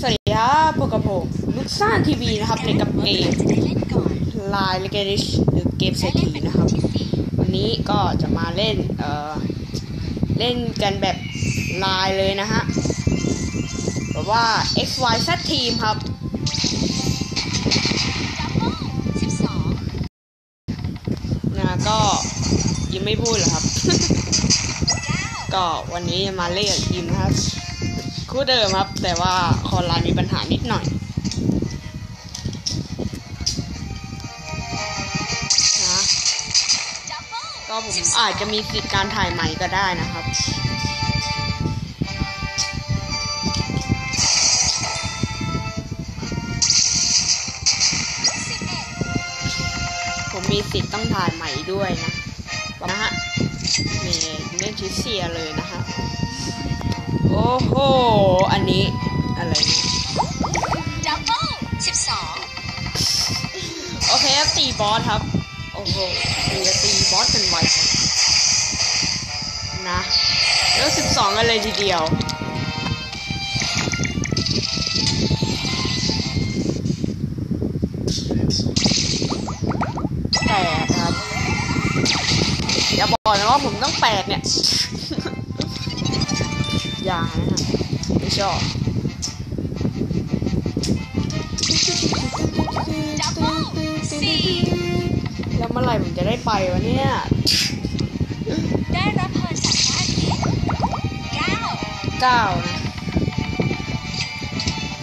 สวัสดีครับพบกับผมลูกซ่านทีวีนะครับในกับเกมเล่นก่อนลายเลกริชหรือเกมเศรษฐีนะครับ วันนี้ก็จะมาเล่น เอ่อ เล่นกันแบบลายเลยนะฮะแบบว่า X Y Z Team ครับ นะก็ยังไม่พูดเหรอครับ ก็วันนี้จะมาเล่นกับทีมนะครับ คู่เดิมครับ แต่ว่าคอไลน์มีปัญหานิดหน่อยนะก็ผมอาจจะมีสิทธิ์การถ่ายใหม่ก็ได้นะครับผมมีสิทธิ์ต้องถ่ายใหม่ด้วยนะนะฮะนี่เล่นชิเซียเลยนะฮะ โอ้โห อันนี้อะไรเนี่ยดับเบิลสิบสองโอเคครับตีบอสครับ โอ้โหตีจะตีบอสกันไวจังนะแล้วสิบสองกันเลยทีเดียวแปดครับอย่าบอกนะว่าผมต้องแปดเนี่ย อย่านะฮะไม่ชอบดับเบิลสี่แล้วเมื่อไหร่ผมจะได้ไปวะเนี่ยได้รับพรจากพระอาทิตย์เก้าเก้านะ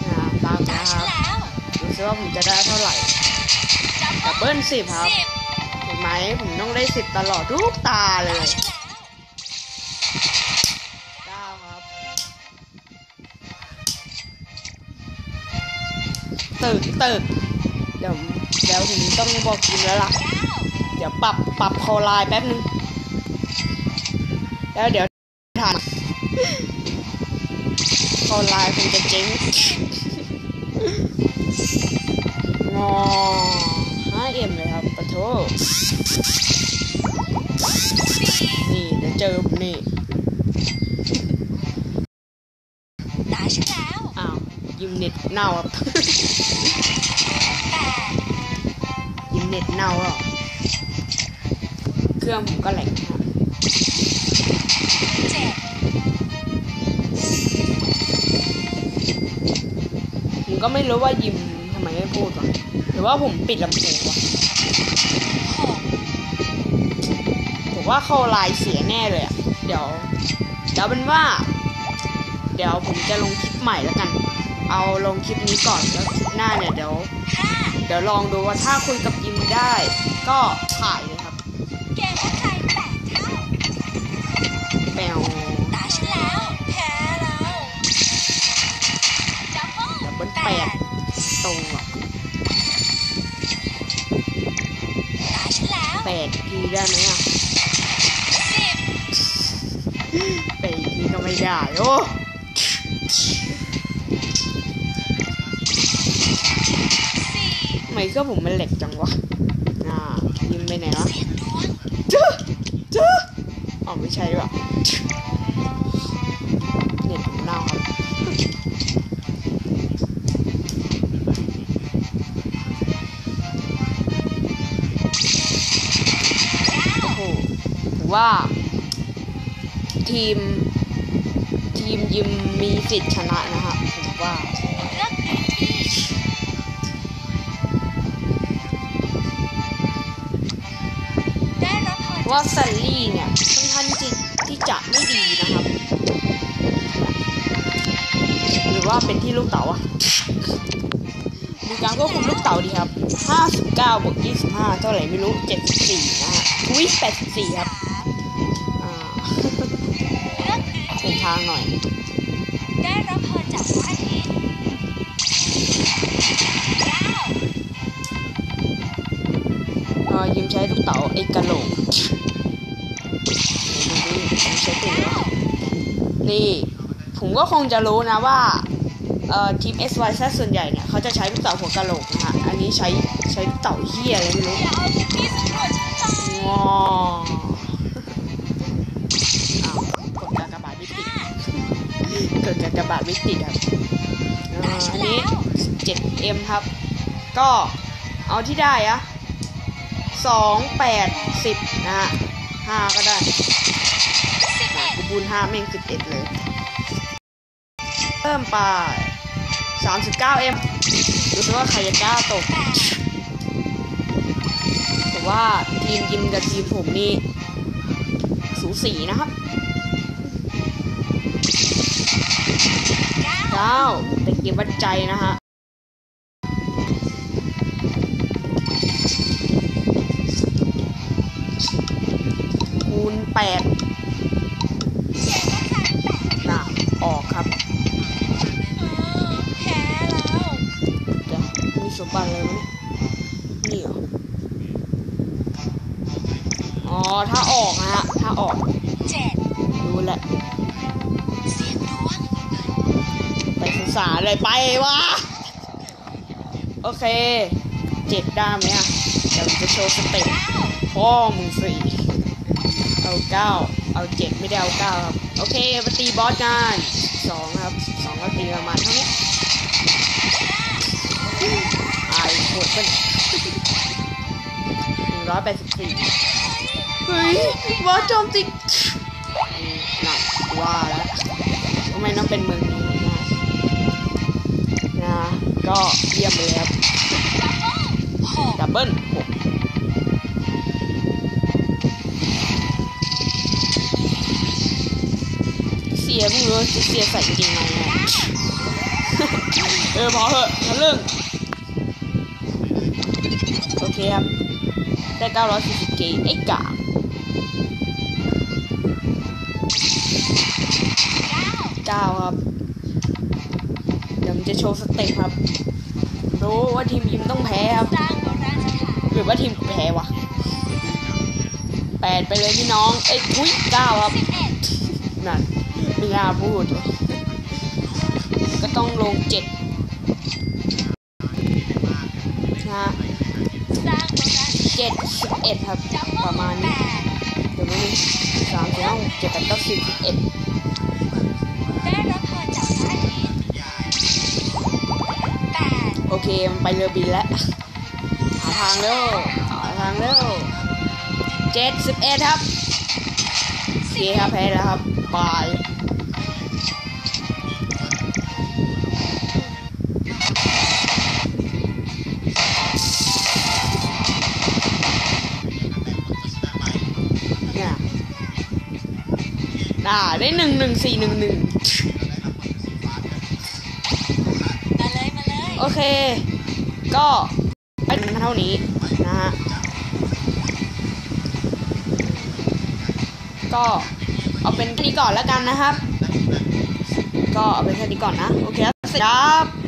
อ่าตามตานะคฉัรันบแล้วดูซิว่าผมจะได้เท่าไหร่ดับดับเบิลสิบครับสิบเห็นไหมผมต้องได้สิบตลอดทุกตาเลตาย ตึกตึกเดี๋ยวเดี๋ยวผมต้องบอกกินแล้วล่ะเก้าเดี๋ยวปรับปรับโคอไลน์แป๊บนึง แล้วเดี๋ยวทานโคอไลน์คงจะเจ๊งงอห้าเอ็มเลยครับปะโทนี่เดี๋ยวเจอผมนี่ตาฉันแล้ว อ้าว ยิมเน็ตเน่าครับ เน็ตเน่าแล้วเครื่องผมก็แหลกนะครับเจ็ดผมก็ไม่รู้ว่ายิมทำไมไม่พูดวะหรือว่าผมปิดลำโพงวะหกผมว่าเข้าลน์เสียแน่เลยอะเดี๋ยว เดี๋ยวเป็นว่า เดี๋ยวผมจะลงคลิปใหม่แล้วกัน เอาลงคลิปนี้ก่อนแล้วคลิปหน้าเนี่ยเดี๋ยว เดี๋ยวลองดูว่าถ้าคุยกับยิม ได้ก็ถ่ายเลยครับเกมทักทายแปดเท่าแปลวตาฉันแล้วแพ้แล้วดับเบิลดับเบิลแปดตรงหรอกตาฉันแล้วแปดทีได้ไหมอะสิบแปดทีก็ไม่ได้โอ้ มเครื่องผมมันแหลกจังวะอ่ายิมไปไหนวะเจ็ดดวงจ้าจ้าอ๋อไม่ใช่ว่ะเน็ตผมเน่าครับโอ้โหถือว่า ทีม ทีมยิมมีสิทธิ์ชนะนะฮะผมว่า ว่าซันลี่เนี่ยค่อนข้างที่ที่จะไม่ดีนะครับ หรือว่าเป็นที่ลูกเต๋าอะดูการควบคุมลูกเต๋าดีครับ 59 บวก 25 เท่าไหร่ไม่รู้ 74 นะฮะอุ้ย84 ครับอ่าเลือกพื้นทางหน่อย ได้รับพรจากพระอาทิตย์ยิมใช้ลูกเต๋าไอ้กะโหลก ดิผมใช้ตัวเก้านี่ ผมก็คงจะรู้นะว่าเอ่อทีม S Y Z ส่วนใหญ่เนี่ย เขาจะใช้ลูกเต๋าหัวกะโหลกนะฮะ อันนี้ใช้ใช้เต๋าเฮียอะไรไม่รู้อย่าเอาพื้นที่สำรวจฉันไปงอากดกากบาทไม่ติดกดกากบาทไม่ติดครับอ่าเอ็มครับ ก็เอาที่ได้อะสองแปดสิบนะฮะห้าก็ได้ สิบนะเอ็ดกูบูนห้าแม่งสิบเอ็ดเลยเริ่มไปสามสิบเก้าเอ็มดูสิว่าใครจะกล้าตกแต่ว่าทีมยิมกับทีมผมนี่ สูสีนะครับเก้าเก้าเป็นเกมวัดใจนะฮะ ถ้าออกนะฮะ ถ้าออกเจ็ดรู้แหละเสียงดวไปศึกษาเลยไปวะ โอเค เจ็ดได้ไหมอะเดี๋ยวจะโชว์สเต็ปพ่อมึงสี่เอาเก้าเอาเจ็ดไม่ได้เอาเก้าครับ โอเคมาตีบอสกันสองครับสองก็ตีประมาณเท่านี้อายโคตรเป็นหนึ่งร้อยแปดสิบสี่ เฮ้ยบอสโจมตีหนักว่าแล้วทำไมต้องเป็นเมืองนี้นะนะก็เยี่ยมเลยครับดับเบิ้ลหกเสียมึงเลยจะเสียใส่จริงไหมเนี่ยเออพอเหอะทะลึ่งโอเคครับได้940เกไอ้กา เก้า9ครับ เดี๋ยวมันจะโชว์สเต็ปครับ รู้ว่าทีมยิมต้องแพ้ครับ หรือว่าทีมกูแพ้วะแปดไปเลยพี่น้อง เอ้ยอุ้ยเก้าครับ นั่นไม่น่าพูดเลยก็ต้องลงเจ็ดนะฮะเจ็ดสิบเอ็ดครับ ประมาณนี้เดี๋ยวนี้สามสี่ห้าเจ็ดแปดเก้าสิบเอ็ด เคมันไปเรือบินแล้วหาทางเร็วหาทางเร็วเจ็ดสิบเอ็ดครับโอเคครับแพ้แล้วครับบายเนี่ยอ่าได้หนึ่งหนึ่งสี่หนึ่งหนึ่ง เลยโอเค ก็เป็นเท่านี้นะฮะ ก็เอาเป็นแค่นี้ก่อนแล้วกันนะครับ ก็เอาเป็นแค่นี้ก่อนนะ โอเคครับเสร็จครับ